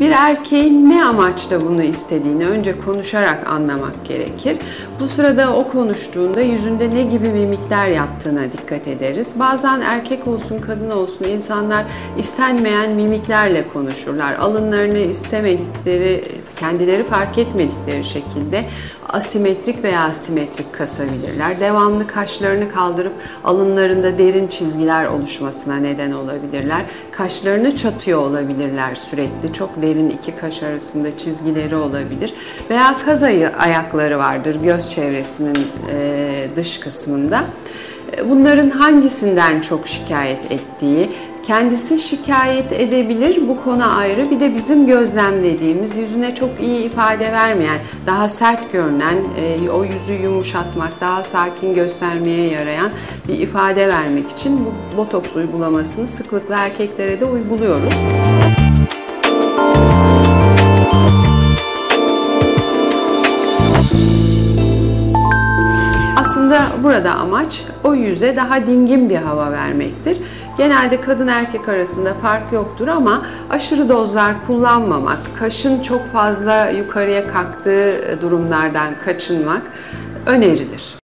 Bir erkeğin ne amaçla bunu istediğini önce konuşarak anlamak gerekir. Bu sırada o konuştuğunda yüzünde ne gibi mimikler yaptığına dikkat ederiz. Bazen erkek olsun kadın olsun insanlar istenmeyen mimiklerle konuşurlar. Alınlarını istemedikleri, kendileri fark etmedikleri şekilde asimetrik veya simetrik kasabilirler. Devamlı kaşlarını kaldırıp alınlarında derin çizgiler oluşmasına neden olabilirler. Kaşlarını çatıyor olabilirler sürekli. Çok derin iki kaş arasında çizgileri olabilir. Veya kaz ayakları vardır göz çevresinin dış kısmında. Bunların hangisinden çok şikayet ettiği, kendisi şikayet edebilir bu konu ayrı. Bir de bizim gözlemlediğimiz yüzüne çok iyi ifade vermeyen, daha sert görünen, o yüzü yumuşatmak, daha sakin göstermeye yarayan bir ifade vermek için bu botoks uygulamasını sıklıkla erkeklere de uyguluyoruz. Aslında burada amaç o yüze daha dingin bir hava vermektir. Genelde kadın erkek arasında fark yoktur ama aşırı dozlar kullanmamak, kaşın çok fazla yukarıya kalktığı durumlardan kaçınmak önerilir.